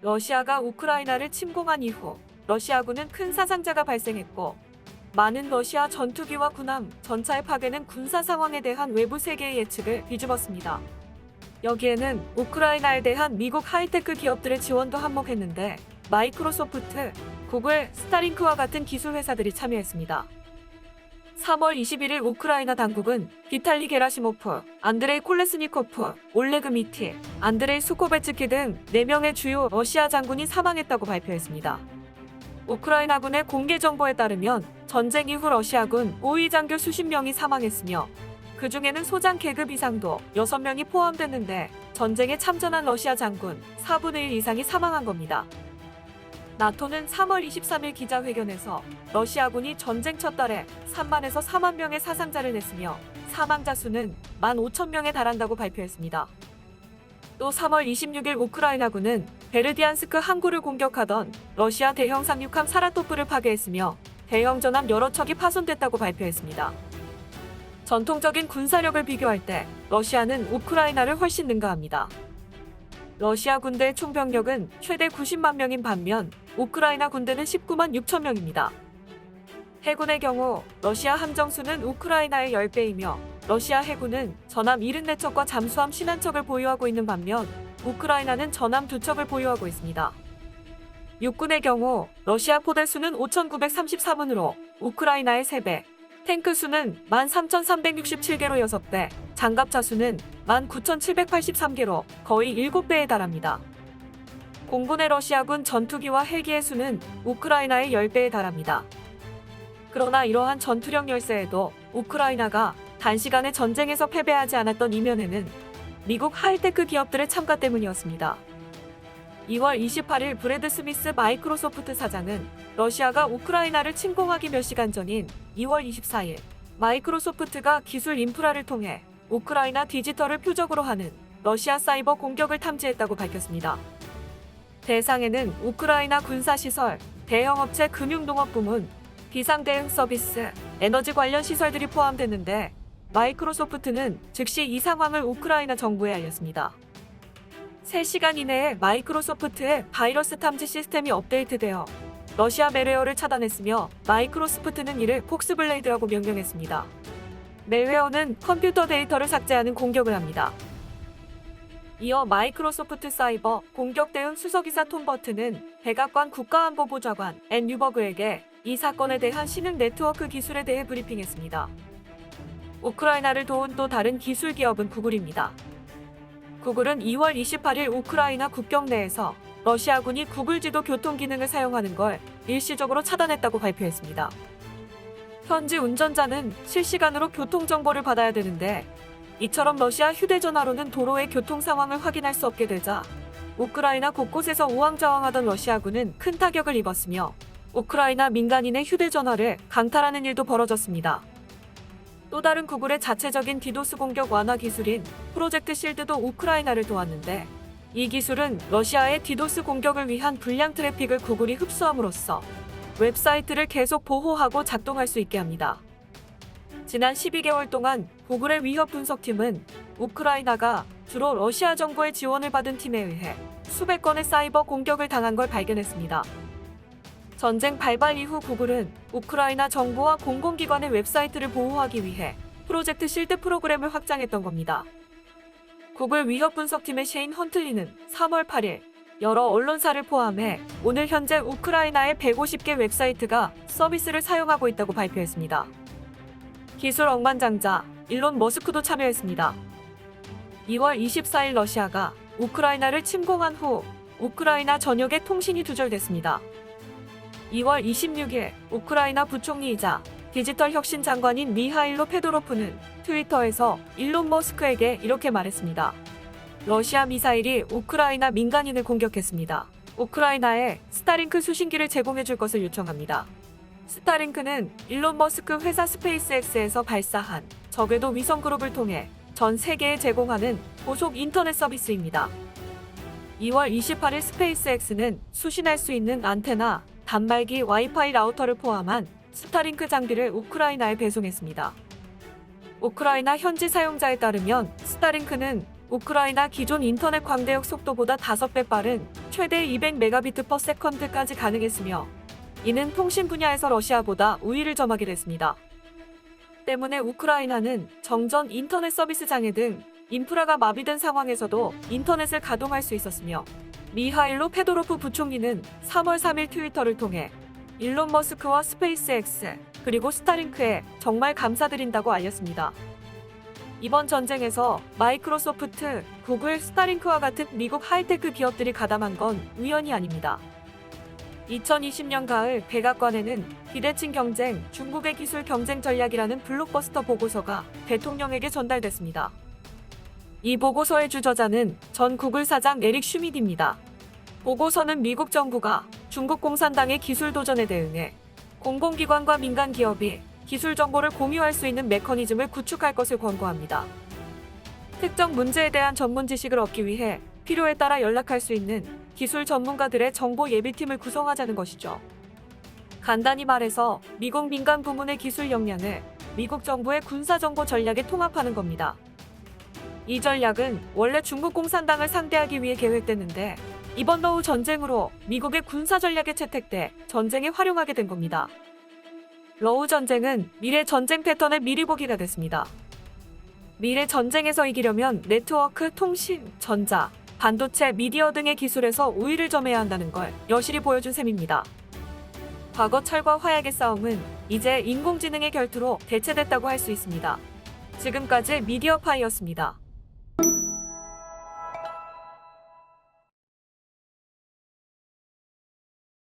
러시아가 우크라이나를 침공한 이후 러시아군은 큰 사상자가 발생했고 많은 러시아 전투기와 군함, 전차의 파괴는 군사 상황에 대한 외부 세계의 예측을 뒤집었습니다. 여기에는 우크라이나에 대한 미국 하이테크 기업들의 지원도 한몫했는데 마이크로소프트, 구글, 스타링크와 같은 기술 회사들이 참여했습니다. 3월 21일 우크라이나 당국은 비탈리 게라시모프, 안드레이 콜레스니코프, 올레그 미티, 안드레이 수코베츠키 등 4명의 주요 러시아 장군이 사망했다고 발표했습니다. 우크라이나군의 공개 정보에 따르면 전쟁 이후 러시아군 5위 장교 수십 명이 사망했으며 그 중에는 소장 계급 이상도 6명이 포함됐는데 전쟁에 참전한 러시아 장군 4분의 1 이상이 사망한 겁니다. 나토는 3월 23일 기자회견에서 러시아군이 전쟁 첫 달에 3만에서 4만 명의 사상자를 냈으며 사망자 수는 1만 5천 명에 달한다고 발표했습니다. 또 3월 26일 우크라이나군은 베르디안스크 항구를 공격하던 러시아 대형 상륙함 사라토프를 파괴했으며 대형 전함 여러 척이 파손됐다고 발표했습니다. 전통적인 군사력을 비교할 때 러시아는 우크라이나를 훨씬 능가합니다. 러시아 군대의 총병력은 최대 90만 명인 반면 우크라이나 군대는 19만 6천 명입니다. 해군의 경우 러시아 함정수는 우크라이나의 10배이며 러시아 해군은 전함 74척과 잠수함 신한척을 보유하고 있는 반면 우크라이나는 전함 2척을 보유하고 있습니다. 육군의 경우 러시아 포대 수는 5,933은으로 우크라이나의 3배, 탱크 수는 13,367개로 6배, 장갑차 수는 19,783개로 거의 7배에 달합니다. 공군의 러시아군 전투기와 헬기의 수는 우크라이나의 10배에 달합니다. 그러나 이러한 전투력 열세에도 우크라이나가 단시간에 전쟁에서 패배하지 않았던 이면에는 미국 하이테크 기업들의 참가 때문이었습니다. 2월 28일 브래드 스미스 마이크로소프트 사장은 러시아가 우크라이나를 침공하기 몇 시간 전인 2월 24일 마이크로소프트가 기술 인프라를 통해 우크라이나 디지털을 표적으로 하는 러시아 사이버 공격을 탐지했다고 밝혔습니다. 대상에는 우크라이나 군사시설, 대형업체 금융동업 부문, 비상대응 서비스, 에너지 관련 시설들이 포함됐는데 마이크로소프트는 즉시 이 상황을 우크라이나 정부에 알렸습니다. 3시간 이내에 마이크로소프트의 바이러스 탐지 시스템이 업데이트되어 러시아 멜웨어를 차단했으며 마이크로소프트는 이를 폭스블레이드라고 명명했습니다. 멜웨어는 컴퓨터 데이터를 삭제하는 공격을 합니다. 이어 마이크로소프트 사이버 공격 대응 수석이사 톰 버튼은 백악관 국가안보보좌관 앤 뉴버그에게 이 사건에 대한 신흥 네트워크 기술에 대해 브리핑했습니다. 우크라이나를 도운 또 다른 기술 기업은 구글입니다. 구글은 2월 28일 우크라이나 국경 내에서 러시아군이 구글 지도 교통 기능을 사용하는 걸 일시적으로 차단했다고 발표했습니다. 현지 운전자는 실시간으로 교통 정보를 받아야 되는데 이처럼 러시아 휴대전화로는 도로의 교통 상황을 확인할 수 없게 되자 우크라이나 곳곳에서 우왕좌왕하던 러시아군은 큰 타격을 입었으며 우크라이나 민간인의 휴대전화를 강탈하는 일도 벌어졌습니다. 또 다른 구글의 자체적인 디도스 공격 완화 기술인 프로젝트 실드도 우크라이나를 도왔는데 이 기술은 러시아의 디도스 공격을 위한 불량 트래픽을 구글이 흡수함으로써 웹사이트를 계속 보호하고 작동할 수 있게 합니다. 지난 12개월 동안 구글의 위협 분석팀은 우크라이나가 주로 러시아 정부의 지원을 받은 팀에 의해 수백 건의 사이버 공격을 당한 걸 발견했습니다. 전쟁 발발 이후 구글은 우크라이나 정부와 공공기관의 웹사이트를 보호하기 위해 프로젝트 실드 프로그램을 확장했던 겁니다. 구글 위협 분석팀의 셰인 헌틀리는 3월 8일 여러 언론사를 포함해 오늘 현재 우크라이나의 150개 웹사이트가 서비스를 사용하고 있다고 발표했습니다. 기술 억만장자 일론 머스크도 참여했습니다. 2월 24일 러시아가 우크라이나를 침공한 후 우크라이나 전역의 통신이 두절됐습니다. 2월 26일 우크라이나 부총리이자 디지털 혁신 장관인 미하일로 페도로프는 트위터에서 일론 머스크에게 이렇게 말했습니다. 러시아 미사일이 우크라이나 민간인을 공격했습니다. 우크라이나에 스타링크 수신기를 제공해 줄 것을 요청합니다. 스타링크는 일론 머스크 회사 스페이스X에서 발사한 저궤도 위성 그룹을 통해 전 세계에 제공하는 고속 인터넷 서비스입니다. 2월 28일 스페이스X는 수신할 수 있는 안테나, 단말기 와이파이 라우터를 포함한 스타링크 장비를 우크라이나에 배송했습니다. 우크라이나 현지 사용자에 따르면 스타링크는 우크라이나 기존 인터넷 광대역 속도보다 5배 빠른 최대 200메가비트/세컨드까지 가능했으며 이는 통신 분야에서 러시아보다 우위를 점하게 됐습니다. 때문에 우크라이나는 정전 인터넷 서비스 장애 등 인프라가 마비된 상황에서도 인터넷을 가동할 수 있었으며 미하일로 페도로프 부총리는 3월 3일 트위터를 통해 일론 머스크와 스페이스X 그리고 스타링크에 정말 감사드린다고 알렸습니다. 이번 전쟁에서 마이크로소프트, 구글, 스타링크와 같은 미국 하이테크 기업들이 가담한 건 우연이 아닙니다. 2020년 가을 백악관에는 비대칭 경쟁, 중국의 기술 경쟁 전략이라는 블록버스터 보고서가 대통령에게 전달됐습니다. 이 보고서의 주저자는 전 구글 사장 에릭 슈미드입니다. 보고서는 미국 정부가 중국 공산당의 기술 도전에 대응해 공공기관과 민간 기업이 기술 정보를 공유할 수 있는 메커니즘을 구축할 것을 권고합니다. 특정 문제에 대한 전문 지식을 얻기 위해 필요에 따라 연락할 수 있는 기술 전문가들의 정보 예비팀을 구성하자는 것이죠. 간단히 말해서 미국 민간 부문의 기술 역량을 미국 정부의 군사 정보 전략에 통합하는 겁니다. 이 전략은 원래 중국 공산당을 상대하기 위해 계획됐는데 이번 노후 전쟁으로 미국의 군사 전략에 채택돼 전쟁에 활용하게 된 겁니다. 러우 전쟁은 미래 전쟁 패턴을 미리 보기가 됐습니다. 미래 전쟁에서 이기려면 네트워크, 통신, 전자, 반도체, 미디어 등의 기술에서 우위를 점해야 한다는 걸 여실히 보여준 셈입니다. 과거 철과 화약의 싸움은 이제 인공지능의 결투로 대체됐다고 할 수 있습니다. 지금까지 미디어 파이였습니다.